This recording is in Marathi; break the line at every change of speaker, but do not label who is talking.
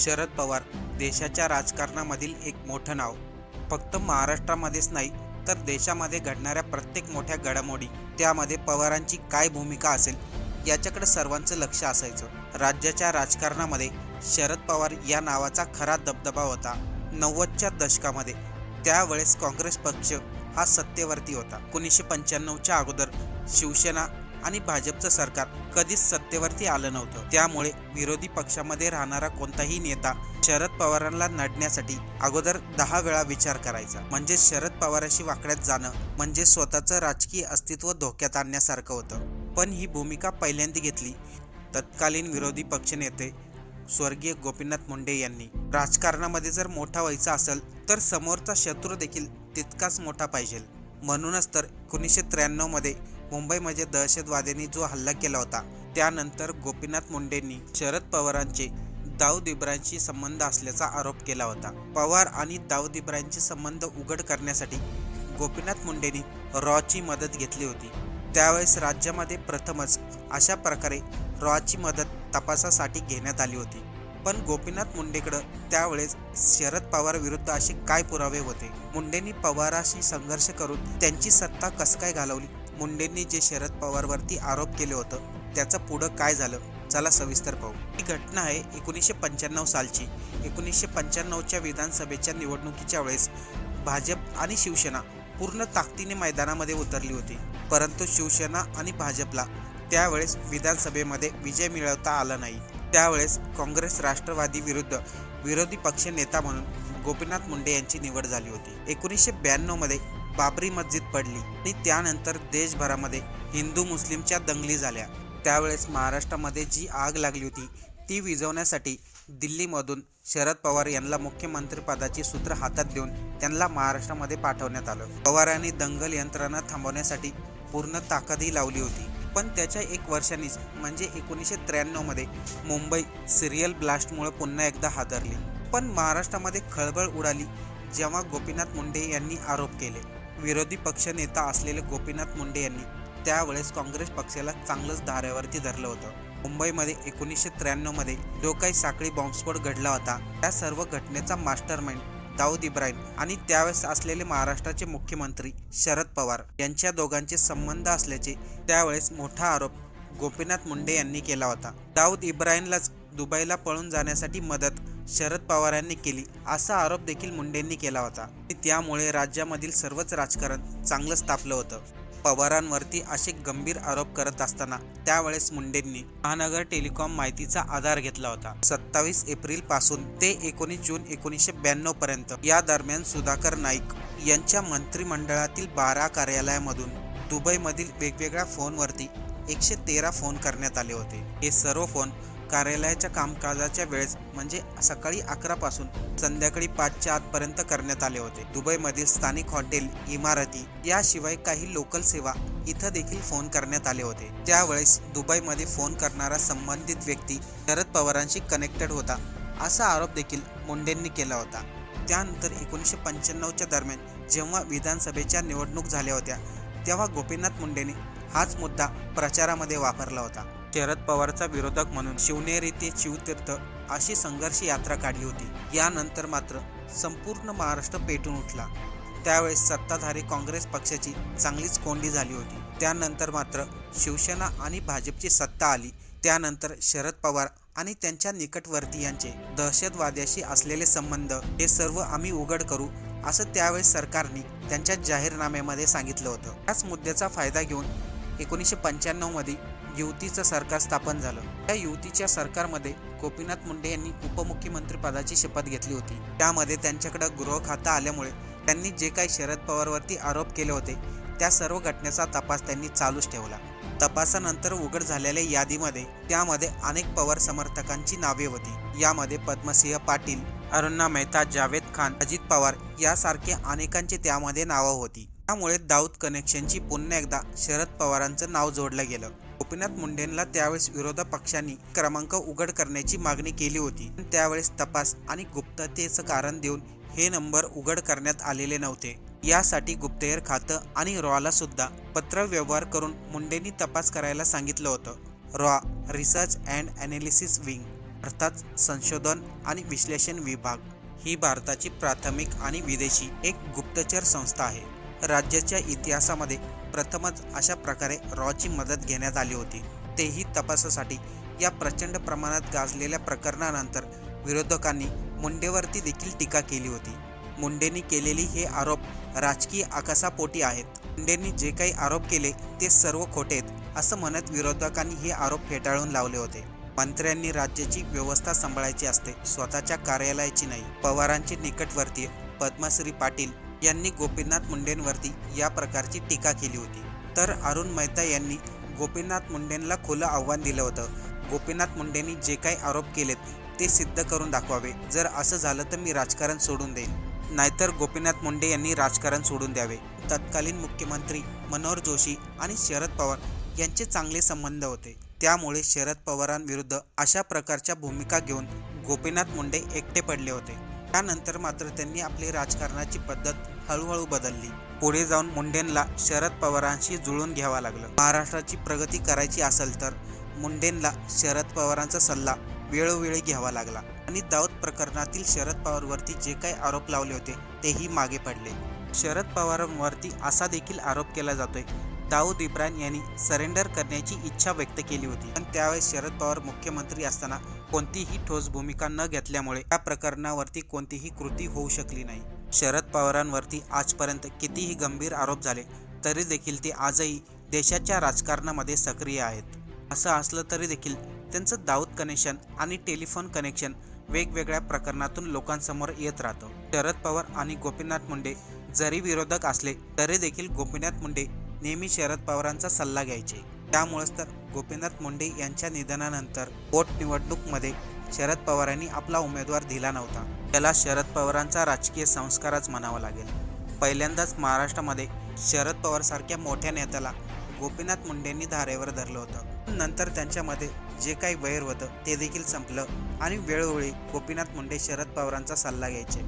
शरद पवार देशाच्या राजकारणामधील एक मोठं नाव. फक्त महाराष्ट्रामध्येच नाही तर देशामध्ये घडणाऱ्या प्रत्येक मोठ्या घडामोडी त्यामध्ये पवारांची काय भूमिका असेल याच्याकडे सर्वांचं लक्ष असायचं. राज्याच्या राजकारणामध्ये शरद पवार या नावाचा खरा दबदबा होता नव्वदच्या दशकामध्ये. त्यावेळेस काँग्रेस पक्ष हा सत्तेवरती होता. एकोणीसशे पंच्याण्णवच्या अगोदर शिवसेना आणि भाजपचं सरकार कधीच सत्तेवरती आलं नव्हतं. त्यामुळे विरोधी पक्षामध्ये राहणारा कोणताही नेता शरद पवारांना नडण्यासाठी अगोदर दहा वेळा विचार करायचा. म्हणजे शरद पवाराशी वाकड्यात जाणं म्हणजे स्वतःचं राजकीय अस्तित्व धोक्यात आणण्यासारखं होतं. पण ही भूमिका पहिल्यांदा घेतली तत्कालीन विरोधी पक्षनेते स्वर्गीय गोपीनाथ मुंडे यांनी. राजकारणामध्ये जर मोठा व्हायचा असेल तर समोरचा शत्रू देखील तितकाच मोठा पाहिजे. म्हणूनच तर एकोणीसशे त्र्याण्णवमध्ये मुंबईमध्ये दहशतवाद्यांनी जो हल्ला केला होता त्यानंतर गोपीनाथ मुंडेंनी शरद पवारांचे दाऊद इब्राहिमशी संबंध असल्याचा आरोप केला होता. पवार आणि दाऊद इब्राहिमचे संबंध उघड करण्यासाठी गोपीनाथ मुंडेंनी रॉची मदत घेतली होती. त्यावेळेस राज्यामध्ये प्रथमच अशा प्रकारे रॉची मदत तपासासाठी घेण्यात आली होती. पण गोपीनाथ मुंडेकडं त्यावेळेस शरद पवार विरुद्ध असे काय पुरावे होते? मुंडेंनी पवाराशी संघर्ष करून त्यांची सत्ता कसं काय घालवली? मुंडेंनी जे शरद पवारवरती आरोप केले होतं त्याचं पुढं काय झालं? चला सविस्तर पाहू. ही घटना आहे एकोणीसशे पंच्याण्णव सालची. एकोणीसशे पंच्याण्णवच्या विधानसभेच्या निवडणुकीच्या वेळेस भाजप आणि शिवसेना पूर्ण ताकदीने मैदानामध्ये उतरली होती. परंतु शिवसेना आणि भाजपला त्यावेळेस विधानसभेमध्ये विजय मिळवता आला नाही. त्यावेळेस काँग्रेस राष्ट्रवादी विरुद्ध विरोधी पक्ष नेता म्हणून गोपीनाथ मुंडे यांची निवड झाली होती. एकोणीसशे ब्याण्णवमध्ये बाबरी मस्जिद पडली आणि त्यानंतर देशभरामध्ये हिंदू मुस्लिमच्या दंगली झाल्या. त्यावेळेस महाराष्ट्रामध्ये जी आग लागली होती ती विझवण्यासाठी दिल्लीमधून शरद पवार यांना मुख्यमंत्रीपदाची सूत्र हातात देऊन त्यांना महाराष्ट्रामध्ये पाठवण्यात आलं. पवारांनी दंगल यंत्रणा थांबवण्यासाठी पूर्ण ताकदही लावली होती. पण त्याच्या एक वर्षांनीच म्हणजे एकोणीसशे त्र्याण्णवमध्ये मुंबई सिरियल ब्लास्टमुळे पुन्हा एकदा हादरली. पण महाराष्ट्रामध्ये खळबळ उडाली जेव्हा गोपीनाथ मुंडे यांनी आरोप केले. विरोधी पक्षनेता असलेले गोपीनाथ मुंडे यांनी त्यावेळेस काँग्रेस पक्षाला चांगलंच धाऱ्यावरती धरलं होतं. मुंबईमध्ये एकोणीसशे त्र्याण्णवमध्ये जो काही साखळी बॉम्बस्फोट घडला होता त्या सर्व घटनेचा मास्टर माइंड दाऊद इब्राहिम आणि त्यावेळेस असलेले महाराष्ट्राचे मुख्यमंत्री शरद पवार यांच्या दोघांचे संबंध असल्याचे त्यावेळेस मोठा आरोप गोपीनाथ मुंडे यांनी केला होता. दाऊद इब्राहिमलाच दुबईला पळून जाण्यासाठी मदत शरद पवार यांनी केली. असा आरोप देखील मुंडेंनी केला होता. त्यामुळे राज्यामधील सर्वच राजकारण चांगलंच तापलं होतं. पवारांवरती असे गंभीर आरोप करत असताना त्यावेळेस मुंडेंनी महानगर टेलिकॉम माहितीचा आधार घेतला होता. सत्तावीस एप्रिलपासून ते एकोणीस जून एकोणीसशे ब्याण्णव पर्यंत या दरम्यान सुधाकर नाईक यांच्या मंत्रिमंडळातील बारा कार्यालयामधून दुबईमधील वेगवेगळ्या फोनवरती एकशे तेरा फोन करण्यात आले होते. हे सर्व फोन कार्यालयाच्या कामकाजाच्या वेळेस म्हणजे सकाळी अकरापासून संध्याकाळी पाचच्या आतपर्यंत करण्यात आले होते. दुबईमधील स्थानिक हॉटेल इमारती याशिवाय काही लोकल सेवा इथं देखील फोन करण्यात आले होते. त्यावेळेस दुबईमध्ये फोन करणारा संबंधित व्यक्ती शरद पवारांशी कनेक्टेड होता असा आरोप देखील मुंडेंनी केला होता. त्यानंतर एकोणीसशे पंच्याण्णवच्या दरम्यान जेव्हा विधानसभेच्या निवडणूक झाल्या होत्या तेव्हा गोपीनाथ मुंडेने हाच मुद्दा प्रचारामध्ये वापरला होता. शरद पवारचा विरोधक म्हणून शिवनेरी ते शिवतीर्थ अशी संघर्ष यात्रा काढली होती. यानंतर मात्र संपूर्ण महाराष्ट्र पेटून उठला. त्यावेळेस सत्ताधारी काँग्रेस पक्षाची चांगलीच कोंडी झाली होती. त्यानंतर मात्र शिवसेना आणि भाजपची सत्ता आली. त्यानंतर शरद पवार आणि त्यांच्या निकटवर्तीयांचे दहशतवाद्याशी असलेले संबंध हे सर्व आम्ही उघड करू असं त्यावेळेस सरकारने त्यांच्या जाहीरनाम्यामध्ये सांगितलं होतं. त्याच मुद्द्याचा फायदा घेऊन एकोणीसशे पंच्याण्णवमध्ये युतीचं सरकार स्थापन झालं. त्या युतीच्या सरकारमध्ये गोपीनाथ मुंडे यांनी उपमुख्यमंत्री पदाची शपथ घेतली होती. त्यामध्ये त्यांच्याकडे गृह खातं आल्यामुळे त्यांनी जे काही शरद पवारवरती आरोप केले होते त्या सर्व घटनेचा तपास त्यांनी चालूच ठेवला. तपासानंतर उघड झालेल्या यादीमध्ये त्यामध्ये अनेक पवार समर्थकांची नावे होती. यामध्ये पद्मसिंह पाटील अरुणा मेहता जावेद खान अजित पवार यासारखे अनेकांची त्यामध्ये नावं होती. त्यामुळे दाऊद कनेक्शनची पुन्हा एकदा शरद पवारांचं नाव जोडलं गेलं. गोपीनाथ मुंडेंना त्यावेळेस विरोधी पक्षांनी क्रमांक उघड करण्याची मागणी केली होती. पण त्यावेळेस तपास आणि गुप्ततेचं कारण देऊन हे नंबर उघड करण्यात आलेले नव्हते. यासाठी गुप्तहेर खातं आणि रॉला सुद्धा पत्र व्यवहार करून मुंडेंनी तपास करायला सांगितलं होतं. रॉ रिसर्च अँड ॲनालिसिस विंग अर्थात संशोधन आणि विश्लेषण विभाग ही भारताची प्राथमिक आणि विदेशी एक गुप्तचर संस्था आहे. राज्याच्या इतिहासामध्ये प्रथमच अशा प्रकारे रॉची मदत घेण्यात आली होती. तेही तपासासाठी या प्रचंड प्रमाणात गाजलेल्या प्रकरणानंतर विरोधकांनी मुंडेवरती देखील टीका केली होती. मुंडेंनी केलेली हे आरोप राजकीय आकासापोटी आहेत. मुंडेंनी जे काही आरोप केले ते सर्व खोटे आहेत असं म्हणत विरोधकांनी हे आरोप फेटाळून लावले होते. मंत्र्यांनी राज्याची व्यवस्था सांभाळायची असते स्वतःच्या कार्यालयाची नाही पवारांचे निकटवर्तीय पद्मश्री पाटील यांनी गोपीनाथ मुंडेंवरती या प्रकारची टीका केली होती. तर अरुण मेहता यांनी गोपीनाथ मुंडेंना खुलं आव्हान दिलं होतं. गोपीनाथ मुंडेंनी जे काही आरोप केलेत ते सिद्ध करून दाखवावे. जर असं झालं तर मी राजकारण सोडून देईन. नाहीतर गोपीनाथ मुंडे यांनी राजकारण सोडून द्यावे. तत्कालीन मुख्यमंत्री मनोहर जोशी आणि शरद पवार यांचे चांगले संबंध होते. त्यामुळे शरद पवारांविरुद्ध अशा प्रकारच्या भूमिका घेऊन गोपीनाथ मुंडे एकटे पडले होते. त्यानंतर मात्र त्यांनी आपली राजकारणाची पद्धत हळूहळू बदलली. पुढे जाऊन मुंडेंना शरद पवारांशी जुळून घ्यावा लागलं. महाराष्ट्राची प्रगती करायची असेल तर मुंडेंना शरद पवारांचा सल्ला वेळोवेळी घ्यावा लागला आणि दाऊद प्रकरणातील शरद पवारवरती जे काही आरोप लावले होते तेही मागे पडले. शरद पवारांवरती असा देखील आरोप केला जातोय दाऊद इब्राहिम यांनी सरेंडर करण्याची इच्छा व्यक्त केली होती. पण त्यावेळेस शरद पवार मुख्यमंत्री असताना कोणतीही ठोस भूमिका न घेतल्यामुळे या प्रकरणावरती कोणतीही कृती होऊ शकली नाही. शरद पवारांवरती आजपर्यंत कितीही गंभीर आरोप झाले तरी देखील ते आजही देशाच्या राजकारणामध्ये सक्रिय आहेत. असं असलं तरी देखील त्यांचं दाऊद कनेक्शन आणि टेलिफोन कनेक्शन वेगवेगळ्या प्रकरणातून लोकांसमोर येत राहतं. शरद पवार आणि गोपीनाथ मुंडे जरी विरोधक असले तरी देखील गोपीनाथ मुंडे नेहमी शरद पवारांचा सल्ला घ्यायचे. त्यामुळेच तर गोपीनाथ मुंडे यांच्या निधनानंतर पोटनिवडणूकमध्ये शरद पवारांनी आपला उमेदवार दिला नव्हता. त्याला शरद पवारांचा राजकीय संस्कारच म्हणावा लागेल. पहिल्यांदाच महाराष्ट्रामध्ये शरद पवारसारख्या मोठ्या नेत्याला गोपीनाथ मुंडेंनी धारेवर धरलं होतं. नंतर त्यांच्यामध्ये जे काही वैर होतं ते देखील संपलं आणि वेळोवेळी गोपीनाथ मुंडे शरद पवारांचा सल्ला घ्यायचे.